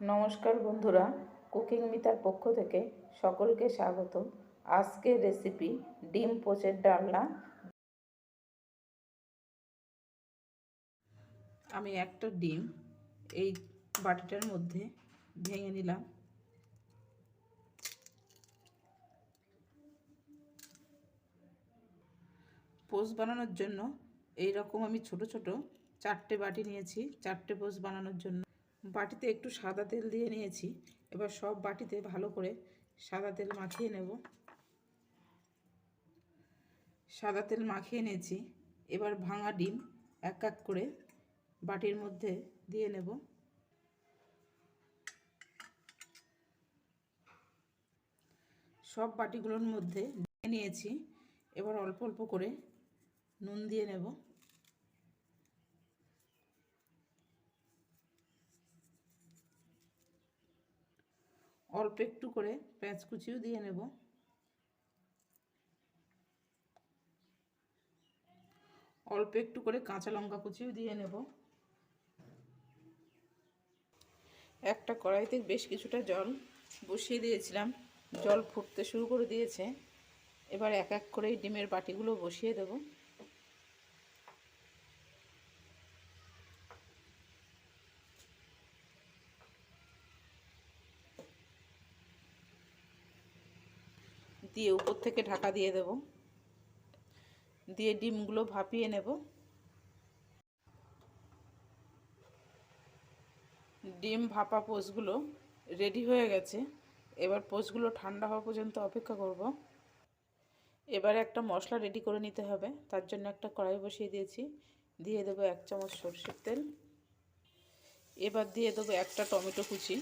নমস্কার বন্ধুরা, কুকিং মিতার পক্ষ থেকে সকলকে স্বাগত আজকের রেসিপি ডিম পোচের ডালনা। আমি একটা ডিম এই বাটিটার মধ্যে ভেঙে নিলাম। পোস্ট বানানোর জন্য এই রকম আমি ছোট ছোট চারটে বাটি নিয়েছি। চারটে পোস্ট বানানোর জন্য বাটিতে একটু সাদা তেল দিয়ে নিয়েছি। এবার সব বাটিতে ভালো করে সাদা তেল মাখিয়ে নেব। সাদা তেল মাখিয়ে নিয়েছি। এবার ভাঙা ডিম এক এক করে বাটির মধ্যে দিয়ে নেব। সব বাটিগুলোর মধ্যে নিয়েছি। এবার অল্প অল্প করে নুন দিয়ে নেব। অল্প একটু করে পেঁয়াজ কুচিও দিয়ে নেব। অল্প একটু করে কাঁচা লঙ্কা কুচিও দিয়ে নেব। একটা কড়াইতে বেশ কিছুটা জল বসিয়ে দিয়েছিলাম। জল ফুটতে শুরু করে দিয়েছে। এবার এক এক করে ডিমের বাটিগুলো বসিয়ে দেব। দিয়ে উপর থেকে ঢাকা দিয়ে দেব। দিয়ে ডিমগুলো ভাপিয়ে নেব। ডিম ভাপা পোস্টগুলো রেডি হয়ে গেছে। এবার পোস্টগুলো ঠান্ডা হওয়া পর্যন্ত অপেক্ষা করব। এবারে একটা মশলা রেডি করে নিতে হবে। তার জন্য একটা কড়াই বসিয়ে দিয়েছি। দিয়ে দেবো এক চামচ সরষের তেল। এবার দিয়ে দেবো একটা টমেটো কুচি,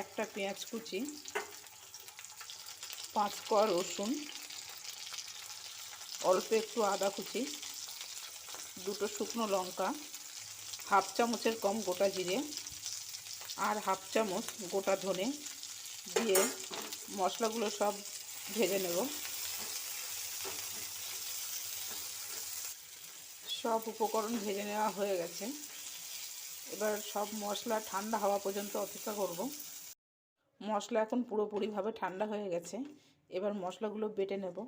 একটা পেঁয়াজ কুচি পাঁচ কোয়া রসুন, অল্প একটু আদা কুচি, দুটো শুকনো লঙ্কা, হাফ চামচের কম গোটা জিরে আর হাফ চামচ গোটা ধনে দিয়ে মশলাগুলো সব ভেজে নেব। সব উপকরণ ভেজে নেওয়া হয়ে গেছে। এবার সব মশলা ঠান্ডা হওয়া পর্যন্ত অপেক্ষা করব। মশলা এখন পুরোপুরিভাবে ঠান্ডা হয়ে গেছে। এবার মশলাগুলো বেটে নেব।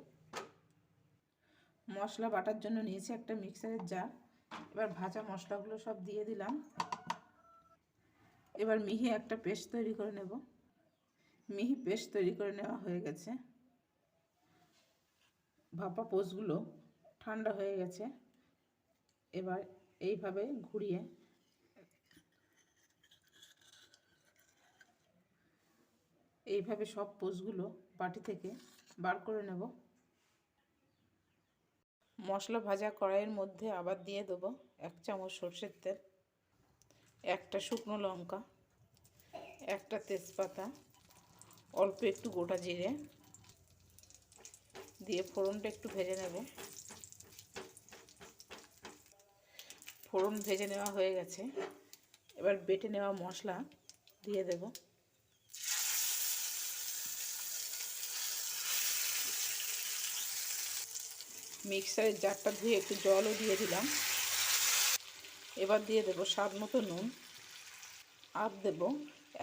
মশলা বাটার জন্য নিয়েছি একটা মিক্সারের জার। এবার ভাজা মশলাগুলো সব দিয়ে দিলাম। এবার মিহি একটা পেস্ট তৈরি করে নেব। মিহি পেস্ট তৈরি করে নেওয়া হয়ে গেছে। ভাপা পোস্টগুলো ঠান্ডা হয়ে গেছে। এবার এইভাবে ঘুরিয়ে এইভাবে সব পোস্টগুলো বাটি থেকে বার করে নেব। মশলা ভাজা কড়াইয়ের মধ্যে আবার দিয়ে দেবো এক চামচ সর্ষের তেল, একটা শুকনো লঙ্কা, একটা তেজপাতা, অল্প একটু গোটা জিরে। দিয়ে ফোড়নটা একটু ভেজে নেব। ফোড়ন ভেজে নেওয়া হয়ে গেছে। এবার বেটে নেওয়া মশলা দিয়ে দেব। মিক্সারের জারটা ধুয়ে একটু জলও দিয়ে দিলাম। এবার দিয়ে দেবো স্বাদ মতো নুন। আর দেবো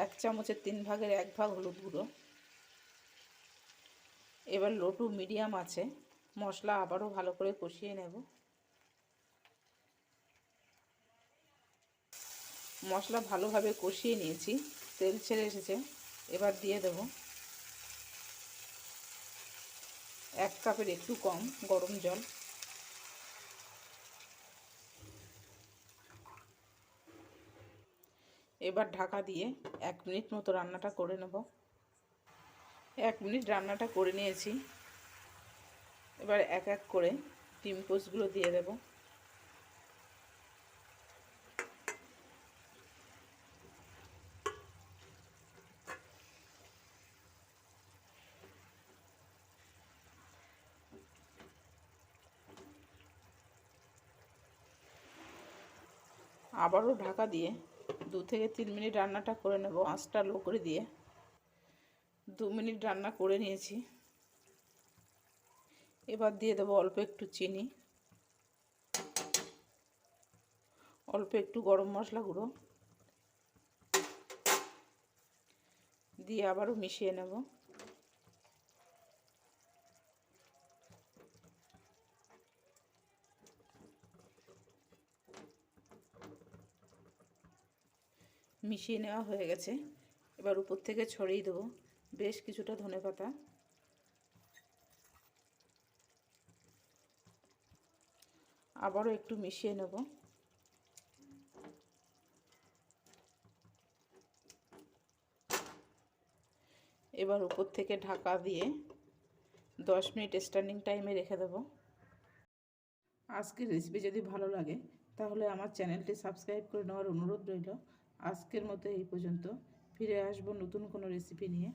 এক চামচের তিন ভাগের এক ভাগ হলুদ গুঁড়ো। এবার লোটু মিডিয়াম আছে, মশলা আবারও ভালো করে কষিয়ে নেব। মশলা ভালোভাবে কষিয়ে নিয়েছি, তেল ছেড়ে এসেছে। এবার দিয়ে দেব এক কাপের একটু কম গরম জল। এবার ঢাকা দিয়ে এক মিনিট মতো রান্নাটা করে নেব। এক মিনিট রান্নাটা করে নিয়েছি। এবার এক এক করে ডিম পোস্টগুলো দিয়ে দেব। আবারও ঢাকা দিয়ে দু থেকে তিন মিনিট রান্নাটা করে নেব, আঁচটা লো করে দিয়ে। দু মিনিট রান্না করে নিয়েছি। এবার দিয়ে দেবো অল্প একটু চিনি, অল্প একটু গরম মশলা গুঁড়ো। দিয়ে আবারও মিশিয়ে নেব। মিশিয়ে নেওয়া হয়ে গেছে। এবার উপর থেকে ছড়িয়ে দেবো। বেশ কিছুটা ধনে পাতা। আবারও একটু মিশিয়ে নেব। এবার উপর থেকে ঢাকা দিয়ে দশ মিনিট স্ট্যান্ডিং টাইমে রেখে দেব। আজকের রেসিপি যদি ভালো লাগে, তাহলে আমার চ্যানেলটি সাবস্ক্রাইব করে নেওয়ার অনুরোধ রইল। আজকের মতো এই পর্যন্ত। ফিরে আসব নতুন কোনো রেসিপি নিয়ে।